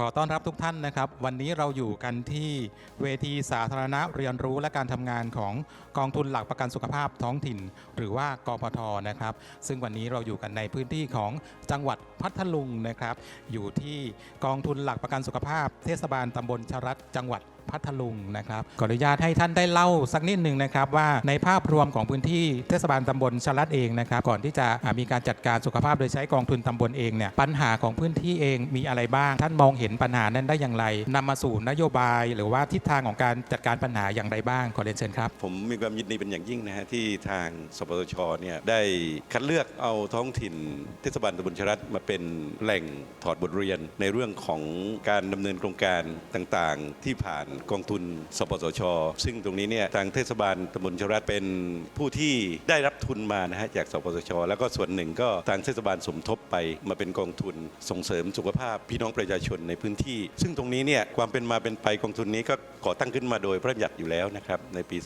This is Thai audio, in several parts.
ขอต้อนรับทุกท่านนะครับ วันนี้เราอยู่กันที่เวทีสาธารณะเรียนรู้และการทำงานของกองทุนหลักประกันสุขภาพท้องถิ่น หรือว่ากปทนะครับ ซึ่งวันนี้เราอยู่กันในพื้นที่ของจังหวัดพัทลุงนะครับ อยู่ที่กองทุนหลักประกันสุขภาพ เทศบาลตำบลชรัตจังหวัดพัทลุงนะครับขออนุญาตให้ท่านได้เล่าสักนิดหนึ่งนะครับว่าในภาพรวมของพื้นที่เทศบาลตำบลชะรัตเองนะครับ ก่อนที่จะมีการจัดการสุขภาพโดยใช้กองทุนตำบลเองเนี่ยปัญหาของพื้นที่เองมีอะไรบ้าง ท่านมองเห็นปัญหานั้นได้อย่างไรนำมาสู่นโยบาย หรือว่าทิศทางของการจัดการปัญหาอย่างไรบ้างขอเรียนเชิญครับ ผมมีความยินดีเป็นอย่างยิ่งนะฮะที่ทางสปสชเนี่ยได้คัดเลือกเอาท้องถิ่นเทศบาลตำบลชรัตมาเป็นแหล่งถอดบทเรียน ในเรื่องของการดำเนินโครงการต่างๆ ที่ผ่านกองทุน สปสช ซึ่งตรงนี้เนี่ยทางเทศบาลตำบลชรัตเป็นผู้ที่ได้รับทุนมานะฮะจากสปสช แล้วก็ส่วนหนึ่งก็ทางเทศบาลสมทบไปมาเป็นกองทุนส่งเสริมสุขภาพพี่น้องประชาชนในพื้นที่ ซึ่งตรงนี้เนี่ยความเป็นมาเป็นไปกองทุนนี้ก็ก่อตั้งขึ้นมาโดยพระราชบัญญัติอยู่แล้วนะครับในปี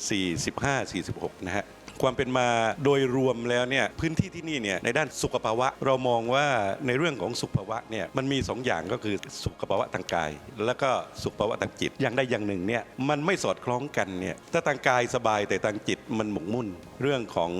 2545-46 นะฮะความเป็นมาโดยรวมแล้วเนี่ยพื้นที่ที่นี่เนี่ยในด้านสุขภาวะเรามองว่าในเรื่องของสุขภาวะเนี่ยมันมีสองอย่างก็คือสุขภาวะทางกาย แล้วก็สุขภาวะทางจิตอย่างใดอย่างหนึ่งเนี่ยมันไม่สอดคล้องกันเนี่ยถ้าทางกายสบายแต่ทางจิตมันหมกมุ่นเรื่องของ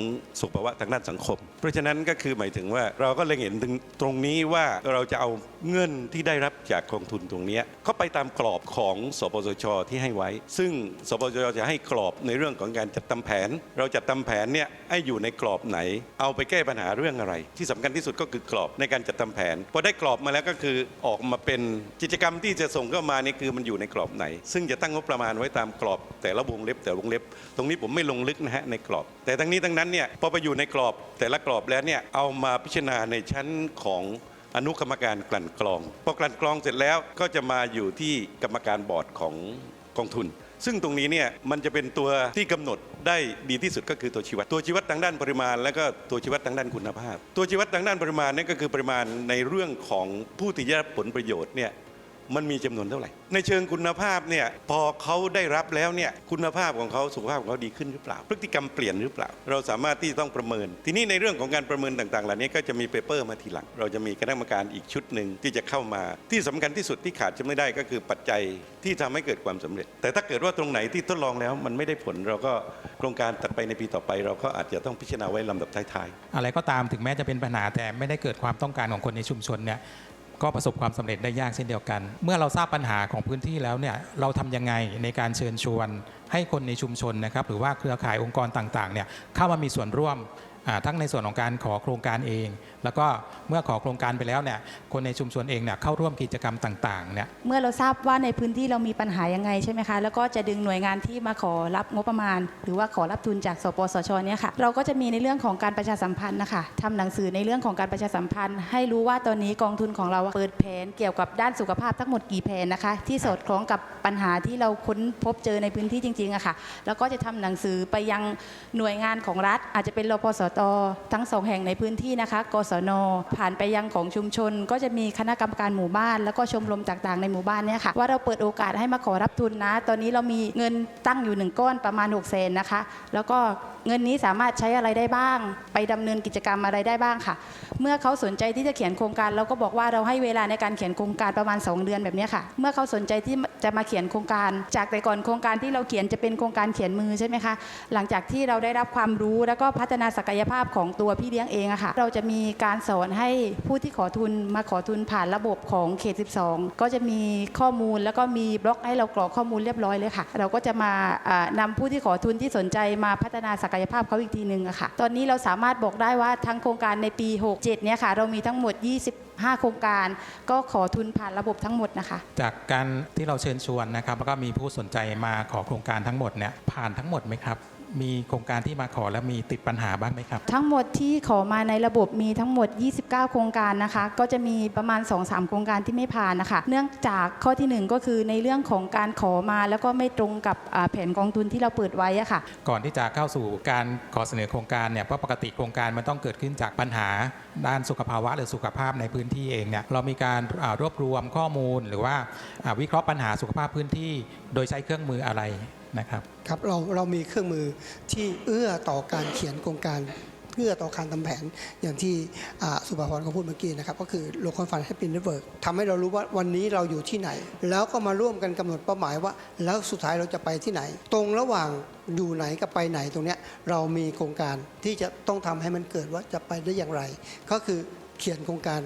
สุขภาวะทางด้านสังคม เพราะฉะนั้นก็คือหมายถึงว่าเราก็เล็งเห็นถึงตรงนี้ว่าเราจะเอาเงินที่ได้รับจากกองทุนตรงนี้เข้าไปตามกรอบของสปสชที่ให้ไว้ ซึ่งสปสชจะให้กรอบในเรื่องของการจัดทำแผน เราจัดทำแผนเนี่ยให้อยู่ในกรอบไหน เอาไปแก้ปัญหาเรื่องอะไร ที่สำคัญที่สุดก็คือกรอบในการจัดทำแผนพอได้กรอบมาแล้วก็คือออกมาเป็นกิจกรรมที่จะส่งเข้ามานี่คือมันอยู่ในกรอบไหน ซึ่งจะตั้งงบประมาณไว้ตามกรอบ แต่ละวงเล็บแต่ละวงเล็บ ตรงนี้ผมไม่ลงลึกนะฮะในกรอบ แต่ทั้งนี้ทั้งนั้นเนี่ยพอไปอยู่ในกรอบแต่ละกรอบแล้วเนี่ยเอามาพิจารณาในชั้นของอนุกรรมการกลั่นกรองพอกลั่นกรองเสร็จแล้วก็จะมาอยู่ที่กรรมการบอร์ดของกองทุน ซึ่งตรงนี้เนี่ยมันจะเป็นตัวที่กำหนดได้ดีที่สุดก็คือตัวชีวัดตัวชีวัดทางด้านปริมาณ และก็ตัวชีวัดทางด้านคุณภาพ ตัวชีวัดทางด้านปริมาณนี่ก็คือปริมาณในเรื่องของผู้ที่ได้รับผลประโยชน์เนี่ย มันมีจำนวนเท่าไหร่ ในเชิงคุณภาพเนี่ยพอเขาได้รับแล้วเนี่ยคุณภาพของเขาสุขภาพของเขาดีขึ้นหรือเปล่า พฤติกรรมเปลี่ยนหรือเปล่า เราสามารถที่จะต้องประเมิน ทีนี้ในเรื่องของการประเมินต่างๆเหล่านี้ก็จะมีเปเปอร์มาทีหลัง เราจะมีคณะกรรมการอีกชุดหนึ่งที่จะเข้ามาที่สำคัญที่สุดที่ขาดจะไม่ได้ก็คือปัจจัยที่ทำให้เกิดความสำเร็จ แต่ถ้าเกิดว่าตรงไหนที่ทดลองแล้วมันไม่ได้ผลเราก็โครงการตัดไปในปีต่อไป เราก็อาจจะต้องพิจารณาไว้ลำดับท้ายๆอะไรก็ตามถึงแม้จะเป็นปัญหาแต่ไม่ได้เกิดความต้องการของคนในชุมชนเนี่ย ก็ประสบความสำเร็จได้ยากเช่นเดียวกัน เมื่อเราทราบปัญหาของพื้นที่แล้วเนี่ยเราทำยังไงในการเชิญชวน ให้คนในชุมชนนะครับ หรือว่าเครือข่ายองค์กรต่างๆเนี่ยเข้ามามีส่วนร่วมทั้งในส่วนของการขอโครงการเอง แล้วก็เมื่อขอโครงการไปแล้วเนี่ยคนในชุมชนเองเนี่ยเข้าร่วมกิจกรรมต่างๆเนี่ยเมื่อเราทราบว่าในพื้นที่เรามีปัญหายังไงใช่ไหมคะแล้วก็จะดึงหน่วยงานที่มาขอรับงบประมาณ หรือว่าขอรับทุนจากสปสชเนี่ยค่ะเราก็จะมีในเรื่องของการประชาสัมพันธ์นะคะทำหนังสือในเรื่องของการประชาสัมพันธ์ ให้รู้ว่าตอนนี้กองทุนของเราเปิดแผนเกี่ยวกับด้านสุขภาพทั้งหมดกี่แผนนะคะ ที่สอดคล้องกับปัญหาที่เราค้นพบเจอในพื้นที่จริงๆอะค่ะ แล้วก็จะทำหนังสือไปยังหน่วยงานของรัฐ อาจจะเป็นรพสตทั้งสองแห่งในพื้นที่นะคะ กศน ผ่านไปยังของชุมชน ก็จะมีคณะกรรมการหมู่บ้าน แล้วก็ชมรมต่างๆในหมู่บ้านเนี่ยค่ะว่าเราเปิดโอกาสให้มาขอรับทุนนะ ตอนนี้เรามีเงินตั้งอยู่หนึ่งก้อนประมาณ6กแสนนะคะ แล้วก็เงินนี้สามารถใช้อะไรได้บ้าง ไปดำเนินกิจกรรมอะไรได้บ้างค่ะ เมื่อเขาสนใจที่จะเขียนโครงการเราก็บอกว่าเราให้เวลาในการเขียนโครงการประมาณ 2 เดือนแบบนี้ค่ะ เมื่อเขาสนใจที่จะมาเขียนโครงการ จากแต่ก่อนโครงการที่เราเขียนจะเป็นโครงการเขียนมือใช่ไหมคะ หลังจากที่เราได้รับความรู้แล้วก็พัฒนาศักยภาพของตัวพี่เลี้ยงเองอะค่ะ เราจะมีการสอนให้ผู้ที่ขอทุนมาขอทุนผ่านระบบของเขต 12 ก็จะมีข้อมูลแล้วก็มีบล็อกให้เรากรอกข้อมูลเรียบร้อยเลยค่ะ เราก็จะมาอ่านำผู้ที่ขอทุนที่สนใจมาพัฒนาศักยภาพเขาอีกทีหนึ่งอะค่ะ ตอนนี้เราสามารถบอกได้ว่าทั้งโครงการในปี 67 เนี่ยค่ะ เรามีทั้งหมด 25โครงการ ก็ขอทุนผ่านระบบทั้งหมดนะคะ จากการที่เราเชิญชวนนะครับแล้วก็มีผู้สนใจมาขอโครงการทั้งหมดเนี่ยผ่านทั้งหมดไหมครับ มีโครงการที่มาขอแล้วมีติดปัญหาบ้างไหมครับ ทั้งหมดที่ขอมาในระบบมีทั้งหมด 29 โครงการนะคะ ก็จะมีประมาณ 2-3 โครงการที่ไม่ผ่านนะคะ เนื่องจากข้อทีหนึ่1 ก็คือในเรื่องของการขอมาแล้วก็ไม่ตรงกับอ่าแผนกองทุนที่เราเปิดไว้อะค่ะ ก่อนที่จะเข้าสู่การขอเสนอโครงการเนี่ยเพราะปกติโครงการมันต้องเกิดขึ้นจากปัญหาด้านสุขภาวะหรือสุขภาพในพื้นที่เองเนี่ยเรามีการอ่ารวบรวมข้อมูลหรือว่าอ่าวิเคราะห์ปัญหาสุขภาพพื้นที่ โดยใช้เครื่องมืออะไร นะครับครับเราเรามีเครื่องมือที่เอื้อต่อการเขียนโครงการเพื่อต่อการทำแผนอย่างที่สุภาพรเขาพูดเมื่อกี้นะครับ ก็คือโลคอนฟันแฮปปี้เน็ตเวิร์กทำให้เรารู้ว่าวันนี้เราอยู่ที่ไหน แล้วก็มาร่วมกันกำหนดเป้าหมายว่า แล้วสุดท้ายเราจะไปที่ไหน ตรงระหว่างอยู่ไหนกับไปไหนตรงเนี้ยเรามีโครงการที่จะต้องทำให้มันเกิดว่าจะไปได้อย่างไร ก็คือเขียนโครงการ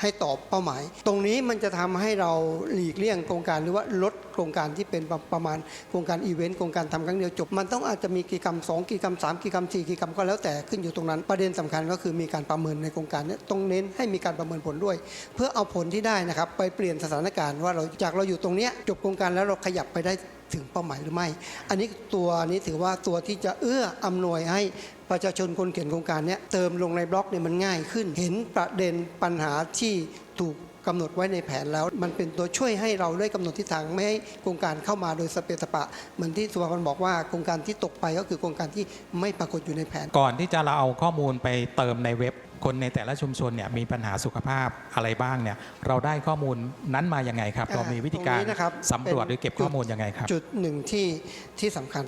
ให้ตอบเป้าหมาย ตรงนี้มันจะทำให้เราหลีกเลี่ยงโครงการหรือว่าลดโครงการที่เป็นประประมาณโครงการอีเวนต์โครงการทำครั้งเดียวจบ มันต้องอาจจะมีกิจกรรม 2 กิจกรรม 3 กิจกรรม 4 กิจกรรมก็แล้วแต่ขึ้นอยู่ตรงนั้น ประเด็นสำคัญก็คือมีการประเมินในโครงการนี้ต้องเน้นให้มีการประเมินผลด้วย เพื่อเอาผลที่ได้นะครับไปเปลี่ยนสถานการณ์ว่าเราจากเราอยู่ตรงนี้จบโครงการแล้วเราขยับไปได้ ถึงเป้าหมายหรือไม่ อันนี้ตัวนี้ถือว่าตัวที่จะเอื้ออำนวยให้ประชาชนคนเขียนโครงการเนี้ยเติมลงในบล็อกเนี่ยมันง่ายขึ้น เห็นประเด็นปัญหาที่ถูก กำหนดไว้ในแผนแล้ว มันเป็นตัวช่วยให้เราได้กำหนดทิศทางไม่ให้โครงการเข้ามาโดยสเปซสปะ เหมือนที่สุภาพรบอกว่าโครงการที่ตกไปก็คือโครงการที่ไม่ปรากฏอยู่ในแผน ก่อนที่จะเราเอาข้อมูลไปเติมในเว็บคนในแต่ละชุมชนเนี่ยมีปัญหาสุขภาพอะไรบ้างเนี่ยเราได้ข้อมูลนั้นมายังไงครับเรามีวิธีการตรงนี้นะครับสำรวจหรือเก็บเป็นจุดข้อมูลยังไงครับ จุดหนึ่งที่ที่สำคัญ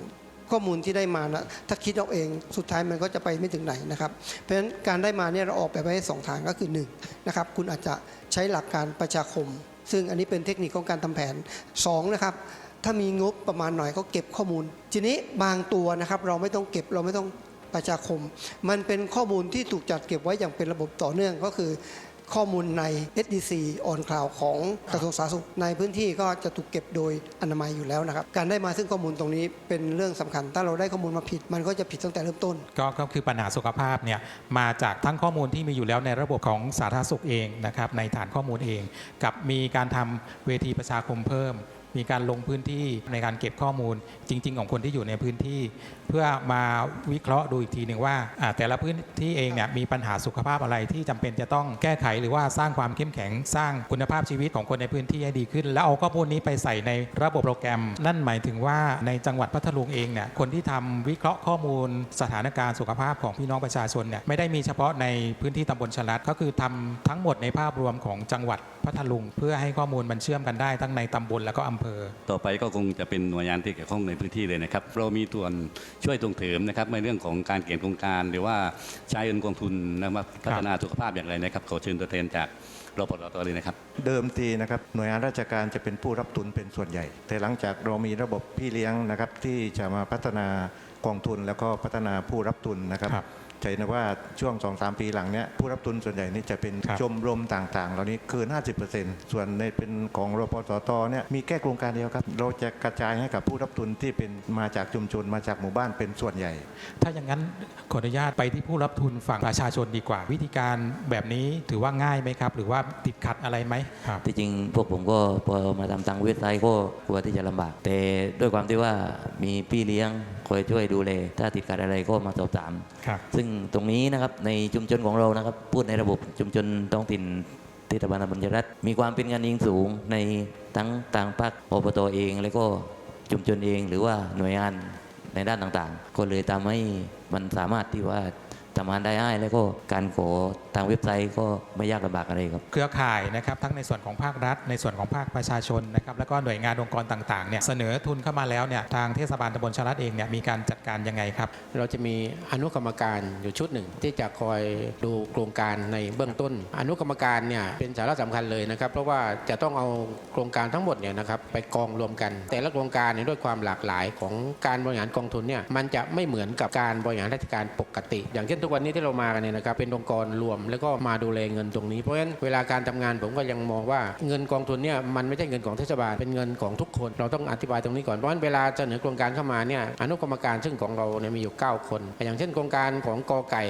ข้อมูลที่ได้มานะถ้าคิดเอาเองสุดท้ายมันก็จะไปไม่ถึงไหนนะครับ เพราะฉะนั้นการได้มาเนี่ยเราออกแบบไว้ให้สองทางก็คือ1นะครับคุณอาจจะใช้หลักการประชาคม ซึ่งอันนี้เป็นเทคนิคของการทำแผนสองนะครับถ้ามีงบประมาณหน่อยก็เก็บข้อมูล ทีนี้บางตัวนะครับเราไม่ต้องเก็บเราไม่ต้องประชาคม มันเป็นข้อมูลที่ถูกจัดเก็บไว้อย่างเป็นระบบต่อเนื่องก็คือ ข้อมูลใน SDC on cloud ของกระทรวงสาธารณสุขในพื้นที่ก็จะถูกเก็บโดยอนามัยอยู่แล้วนะครับ การได้มาซึ่งข้อมูลตรงนี้เป็นเรื่องสำคัญ ถ้าเราได้ข้อมูลมาผิด มันก็จะผิดตั้งแต่เริ่มต้น ก็ก็คือปัญหาสุขภาพเนี่ยมาจากทั้งข้อมูลที่มีอยู่แล้วในระบบของสาธารณสุขเองนะครับในฐานข้อมูลเอง กับมีการทำเวทีประชาคมเพิ่ม มีการลงพื้นที่ในการเก็บข้อมูลจริง ๆ ของคนที่อยู่ในพื้นที่ เพื่อมาวิเคราะห์ดูอีกทีหนึ่งว่า แต่ละพื้นที่เองเนี่ยมีปัญหาสุขภาพอะไรที่จำเป็นจะต้องแก้ไขหรือว่าสร้างความเข้มแข็งสร้างคุณภาพชีวิตของคนในพื้นที่ให้ดีขึ้น แล้วเอาข้อมูลนี้ไปใส่ในระบบโปรแกรม นั่นหมายถึงว่าในจังหวัดพัทลุงเองเนี่ยคนที่ทำวิเคราะห์ข้อมูล สถานการณ์สุขภาพของพี่น้องประชาชนเนี่ยไม่ได้มีเฉพาะในพื้นที่ตำบลชลัดก็คือทำทั้งหมดในภาพรวมของจังหวัดพัทลุง เพื่อให้ข้อมูลมันเชื่อมกันได้ทั้งในตำบลแล้วก็อำเภอ ต่อไปก็คงจะเป็นหน่วยงานที่เกี่ยวข้องในพื้นที่เลยนะครับ เรามีส่วนช่วยส่งเสริมนะครับในเรื่องของการเขียนโครงการ หรือว่าใช้เงินกองทุนนะครับพัฒนาสุขภาพอย่างไรนะครับ ขอเชิญตัวแทนจากรปตตเลยนะครับ เดิมทีนะครับหน่วยงานราชการจะเป็นผู้รับทุนเป็นส่วนใหญ่ แต่หลังจากเรามีระบบพี่เลี้ยงนะครับที่จะมาพัฒนากองทุนแล้วก็พัฒนาผู้รับทุนนะครับครับ จะเห็นว่าช่วง2-3ปีหลังเนี้ยผู้รับทุนส่วนใหญ่นี่จะเป็นครับชมรมต่างๆ เหล่านี้เกิน 50%ส่วนในเป็นของรพสตเนี่ยมีแค่โครงการเดียวครับ เราจะกระจายให้กับผู้รับทุนที่เป็นมาจากชุมชนมาจากหมู่บ้านเป็นส่วนใหญ่ ถ้าอย่างนั้นขออนุญาตไปที่ผู้รับทุนฝั่งประชาชนดีกว่า วิธีการแบบนี้ถือว่าง่ายไหมครับ หรือว่าติดขัดอะไรไหมครับที่จริงพวกผมก็พอมาทำทางเว็บไซต์ก็กลัวที่จะลำบาก แต่ด้วยความที่ว่ามีพี่เลี้ยง คอยช่วยดูแลถ้าติดขัดอะไรก็มาสอบถามครับซึ่งตรงนี้นะครับในชุมชนของเรานะครับ พูดในระบบชุมชนท้องถิ่นเทศบาลตำบลจรัฐมีความเป็นกันเองสูงในทั้งต่างภาคอบตเอง แล้วก็ชุมชนเองหรือว่าหน่วยงานในด้านต่างๆ ก็เลยทำให้มันสามารถที่ว่า ทำงานได้ง่ายแล้วก็การขอทางเว็บไซต์ก็ไม่ยากลำบากอะไรครับ เครือข่ายนะครับทั้งในส่วนของภาครัฐ ในส่วนของภาคประชาชนนะครับแล้วก็หน่วยงานองค์กรต่างๆเนี่ยเสนอทุนเข้ามาแล้วเนี่ยทางเทศบาลตำบลชลัดเองเนี่ยมีการจัดการยังไงครับ เราจะมีอนุกรรมการอยู่ชุดหนึ่ง ที่จะคอยดูโครงการในเบื้องต้น อนุกรรมการเนี่ยเป็นสาระสำคัญเลยนะครับเพราะว่าจะต้องเอาโครงการทั้งหมดเนี่ยนะครับไปกองรวมกัน แต่ละโครงการเนี่ยด้วยความหลากหลายของการบริหารกองทุนเนี่ยมันจะไม่เหมือนกับการบริหารราชการปกติ อย่างเช่นทุกวันนี้ที่เรามากันเนี่ยนะครับเป็นองค์กรรวม แล้วก็มาดูแลเงินตรงนี้เพราะฉะนั้นเวลาการทำงานผมก็ยังมองว่าเงินกองทุนเนี่ยมันไม่ใช่เงินของเทศบาลเป็นเงินของทุกคน เราต้องอธิบายตรงนี้ก่อนเพราะฉะนั้นเวลาเสนอโครงการเข้ามาเนี่ยอนุกรรมการซึ่งของเราเนี่ยมีอยู่ 9 คน อย่างเช่นโครงการของกอไก่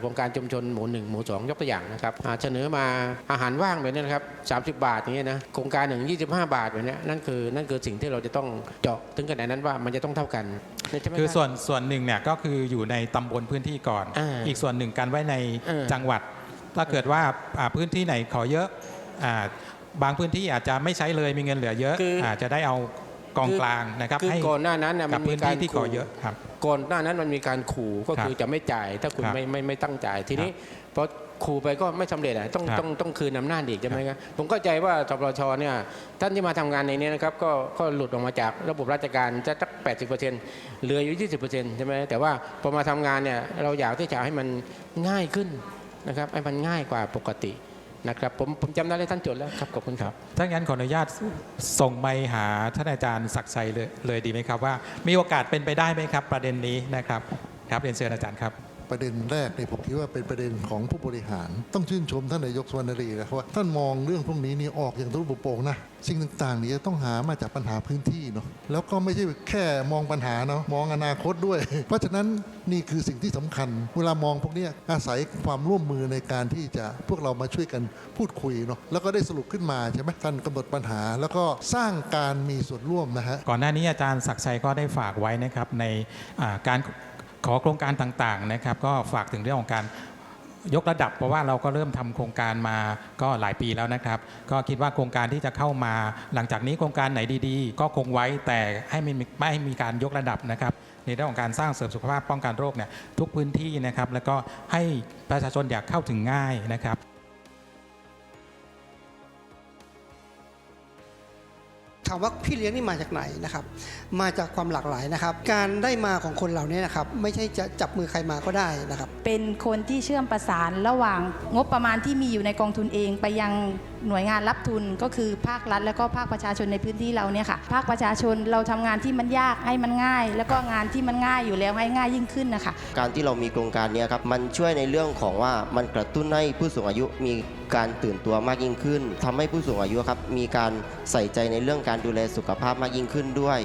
โครงการชุมชนหมู่หนึ่งหมู่สองยกตัวอย่างนะครับเสนอมาอาหารว่างแบบนี้นะครับ30บาทอย่างเงี้ยนะโครงการหนึ่ง25 บาทแบบนี้นั่นคือนั่นคือสิ่งที่เราจะต้องเจาะถึงขนาดนั้นว่ามันจะต้องเท่ากัน ใช่ไหมคือรับ ส่วนส่วนหนึ่งเนี่ยก็คืออยู่ในตำบลพื้นที่ก่อน อ่าอีกส่วนหนึ่งกันไว้ในเออจังหวัด ถ้าเกิดว่าอ่าพื้นที่ไหนขอเยอะอ่าบางพื้นที่อาจจะไม่ใช้เลยมีเงินเหลือเยอะคือออาจจะได้เอา กองกลางนะครับคือให้ก่อนหน้านั้นน่ะกัมับนมีพื้นกาที่รที่ขอเยอะครับ ก่อนหน้านั้นมันมีการขู่ก็ครับคือจะไม่จ่าย ถ้าคุณครับไม่ไม่ไม่ตั้งจ่ายทีนี้พอขู่ไปก็ไม่สำเร็จอะต้องครับต้องต้องคืนอำนาจอีกใช่ไหมครับผมเข้าใจว่าสปชเนี่ยท่านที่มาทำงานในนี้นะครับก็ก็หลุดออกมาจากระบบราชการจะสัก80%เหลืออยู่20%ใช่ไหมแต่ว่าพอมาทำงานเนี่ยเราอยากที่จะให้มันง่ายขึ้นนะครับให้มันง่ายกว่าปกติ นะครับผมผมจำได้เลยท่านจดแล้วครับขอบคุณครับ ถ้างั้นขออนุญาตส่งไปหาท่านอาจารย์ศักดิ์ชัยเลยเลยดีไหมครับว่า มีโอกาสเป็นไปได้ไหมครับ ประเด็นนี้นะครับครับเรียนเชิญอาจารย์ครับ ประเด็นแรกเนี่ยผมคิดว่าเป็นประเด็นของผู้บริหาร ต้องชื่นชมท่านนายกสวรรณรีนะครับว่าท่านมองเรื่องพวกนี้นี่ออกอย่างทะลุโปร่งนะสิ่งต่างๆนี่จะต้องหามาจากปัญหาพื้นที่เนาะแล้วก็ไม่ใช่แค่มองปัญหาเนาะมองอนาคตด้วย เพราะฉะนั้นนี่คือสิ่งที่สำคัญ เวลามองพวกเนี้ยอาศัยความร่วมมือในการที่จะพวกเรามาช่วยกันพูดคุยเนาะแล้วก็ได้สรุปขึ้นมาใช่ไหมท่านกำหนดปัญหา แล้วก็สร้างการมีส่วนร่วมนะฮะก่อนหน้านี้อาจารย์ศักชัยก็ได้ฝากไว้นะครับในการ ขอโครงการต่างๆนะครับก็ฝากถึงเรื่องของการยกระดับเพราะว่าเราก็เริ่มทำโครงการมาก็หลายปีแล้วนะครับ ก็คิดว่าโครงการที่จะเข้ามา หลังจากนี้โครงการไหนดีๆ ก็คงไว้แต่ให้ไม่มีไม่ให้มีการยกระดับนะครับ ในเรื่องของการสร้างเสริมสุขภาพป้องกันโรคเนี่ยทุกพื้นที่นะครับ แล้วก็ให้ประชาชนอยากเข้าถึงง่ายนะครับ ถามว่าพี่เลี้ยงนี่มาจากไหนนะครับ มาจากความหลากหลายนะครับ การได้มาของคนเหล่านี้นะครับ ไม่ใช่จะจับมือใครมาก็ได้นะครับ เป็นคนที่เชื่อมประสานระหว่างงบประมาณที่มีอยู่ในกองทุนเองไปยัง หน่วยงานรับทุนก็คือภาครัฐ แล้วก็ภาคประชาชนในพื้นที่เราเนี่ยค่ะภาคประชาชนเราทำงานที่มันยากให้มันง่าย แล้วก็งานที่มันง่ายอยู่แล้วให้ง่ายยิ่งขึ้นนะคะการที่เรามีโครงการนี้ครับมันช่วยในเรื่องของว่ามันกระตุ้นให้ผู้สูงอายุมีการตื่นตัวมากยิ่งขึ้นทำให้ผู้สูงอายุครับมีการใส่ใจในเรื่องการดูแลสุขภาพมากยิ่งขึ้นด้วย